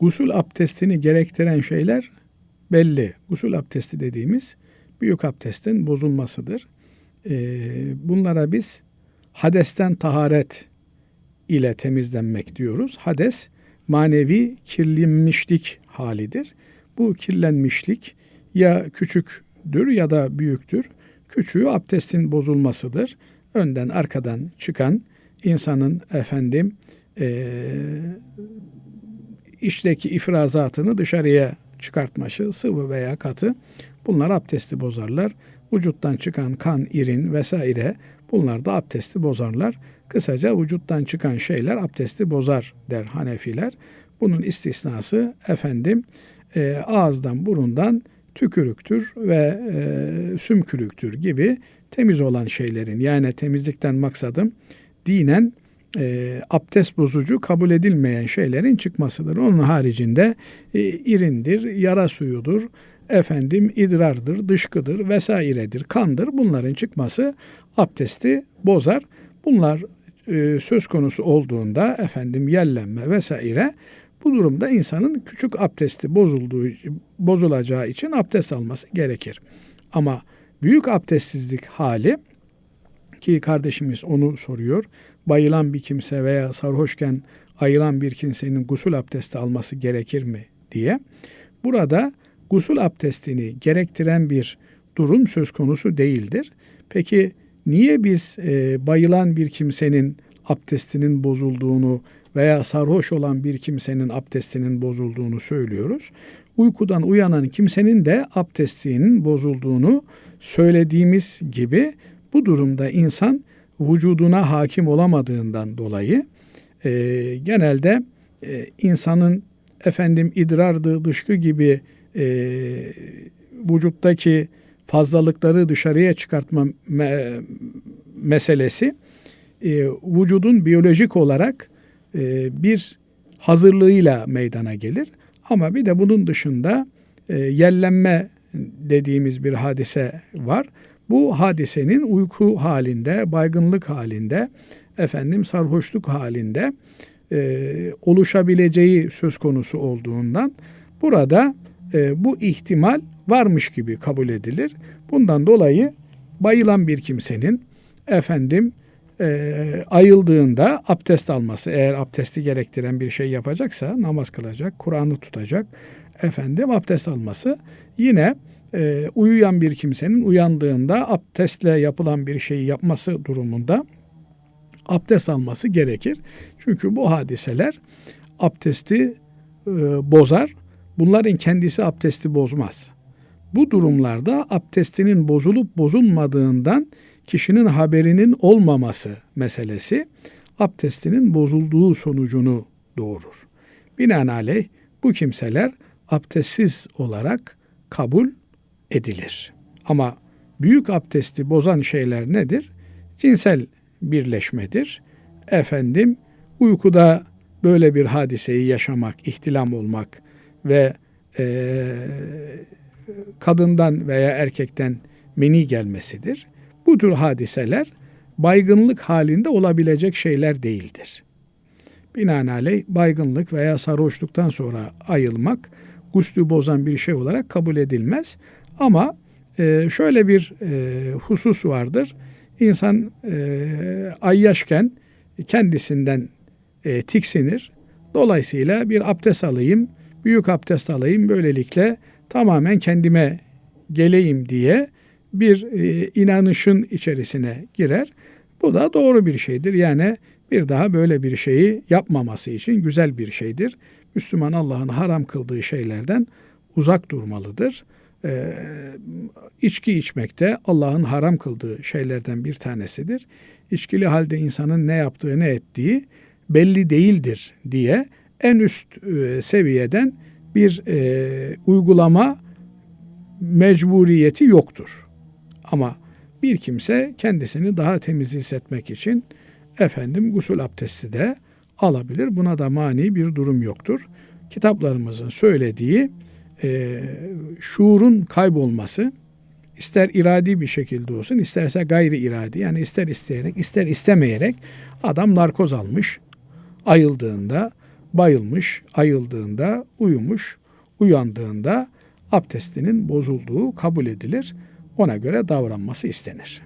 Gusül abdestini gerektiren şeyler belli. Gusül abdesti dediğimiz büyük abdestin bozulmasıdır. Ee, bunlara biz hadesten taharet ile temizlenmek diyoruz. Hades manevi kirlenmişlik halidir. Bu kirlenmişlik ya küçüktür ya da büyüktür. Küçüğü abdestin bozulmasıdır. Önden arkadan çıkan insanın efendim e, içteki ifrazatını dışarıya çıkartması sıvı veya katı bunlar abdesti bozarlar. Vücuttan çıkan kan, irin vesaire bunlar da abdesti bozarlar. Kısaca vücuttan çıkan şeyler abdesti bozar der Hanefiler. Bunun istisnası efendim e, ağızdan burundan tükürüktür ve e, sümkürüktür gibi temiz olan şeylerin yani temizlikten maksadım dinen e, abdest bozucu kabul edilmeyen şeylerin çıkmasıdır. Onun haricinde e, irindir, yara suyudur, efendim idrardır, dışkıdır vesairedir, kandır. Bunların çıkması abdesti bozar. Bunlar e, söz konusu olduğunda efendim yellenme vesaire bu durumda insanın küçük abdesti bozulduğu bozulacağı için abdest alması gerekir. Ama büyük abdestsizlik hali ki kardeşimiz onu soruyor. Bayılan bir kimse veya sarhoşken ayılan bir kimsenin gusül abdesti alması gerekir mi diye. Burada gusül abdestini gerektiren bir durum söz konusu değildir. Peki niye biz e, bayılan bir kimsenin abdestinin bozulduğunu veya sarhoş olan bir kimsenin abdestinin bozulduğunu söylüyoruz? Uykudan uyanan kimsenin de abdestinin bozulduğunu söylediğimiz gibi bu durumda insan vücuduna hakim olamadığından dolayı e, genelde e, insanın efendim idrardı, dışkı gibi e, vücuttaki fazlalıkları dışarıya çıkartma me- meselesi e, vücudun biyolojik olarak e, bir hazırlığıyla meydana gelir. Ama bir de bunun dışında e, yellenme dediğimiz bir hadise var. Bu hadisenin uyku halinde, baygınlık halinde, efendim sarhoşluk halinde e, oluşabileceği söz konusu olduğundan burada e, bu ihtimal varmış gibi kabul edilir. Bundan dolayı bayılan bir kimsenin efendim e, ayıldığında abdest alması eğer abdesti gerektiren bir şey yapacaksa namaz kılacak, Kur'an'ı tutacak efendim abdest alması yine e, uyuyan bir kimsenin uyandığında abdestle yapılan bir şeyi yapması durumunda abdest alması gerekir. Çünkü bu hadiseler abdesti e, bozar. Bunların kendisi abdesti bozmaz. Bu durumlarda abdestinin bozulup bozulmadığından kişinin haberinin olmaması meselesi abdestinin bozulduğu sonucunu doğurur. Binaenaleyh bu kimseler abdestsiz olarak kabul edilir. Ama büyük abdesti bozan şeyler nedir? Cinsel birleşmedir. Efendim uykuda böyle bir hadiseyi yaşamak, ihtilam olmak ve e, kadından veya erkekten meni gelmesidir. Bu tür hadiseler baygınlık halinde olabilecek şeyler değildir. Binaenaleyh baygınlık veya sarhoşluktan sonra ayılmak guslü bozan bir şey olarak kabul edilmez. Ama e, şöyle bir e, husus vardır. İnsan e, ayyaşken kendisinden e, tiksinir. Dolayısıyla bir abdest alayım, büyük abdest alayım böylelikle tamamen kendime geleyim diye bir e, inanışın içerisine girer. Bu da doğru bir şeydir. Yani bir daha böyle bir şeyi yapmaması için güzel bir şeydir. Müslüman Allah'ın haram kıldığı şeylerden uzak durmalıdır. Ee, içki içmek de Allah'ın haram kıldığı şeylerden bir tanesidir. İçkili halde insanın ne yaptığı ne ettiği belli değildir diye en üst e, seviyeden bir e, uygulama mecburiyeti yoktur. Ama bir kimse kendisini daha temiz hissetmek için efendim gusül abdesti de alabilir. Buna da mani bir durum yoktur. Kitaplarımızın söylediği e, şuurun kaybolması ister iradi bir şekilde olsun isterse gayri iradi yani ister isteyerek ister istemeyerek adam narkoz almış ayıldığında bayılmış, ayıldığında, uyumuş, uyandığında abdestinin bozulduğu kabul edilir. Ona göre davranması istenir.